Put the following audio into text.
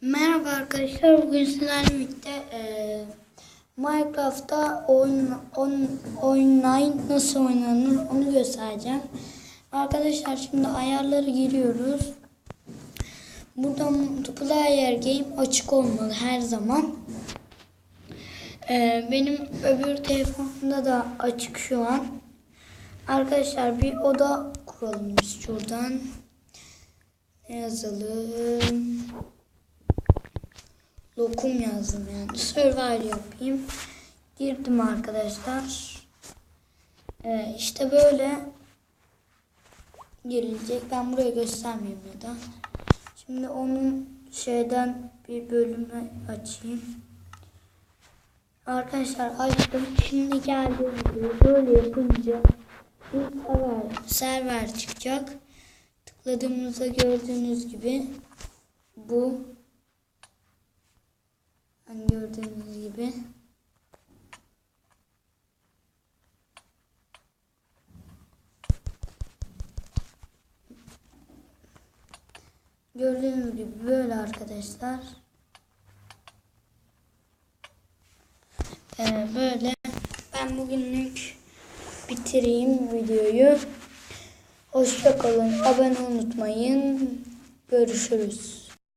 Merhaba arkadaşlar. Bugün sizlerle birlikte eee, Minecraft'ta oyun, on, online nasıl oynanır onu göstereceğim. Arkadaşlar şimdi ayarları giriyoruz. Burada multiplayer game açık olmalı her zaman. Eee, benim öbür telefonumda da açık şu an. Arkadaşlar bir oda kuralım biz şuradan. Ne yazalım? Lokum yazdım yani. Survival yapayım. Girdim arkadaşlar. Ee, işte böyle girilecek. Ben buraya göstermeyeyim ya da. Şimdi onun şeyden bir bölümü açayım. Arkadaşlar açtım. Şimdi geldi. Böyle yapınca server, server çıkacak. Tıkladığımızda gördüğünüz gibi bu Hani gördüğünüz gibi. Gördüğünüz gibi böyle arkadaşlar. Ee, böyle. Ben bugünlük bitireyim videoyu. Hoşça kalın. Abone unutmayın. Görüşürüz.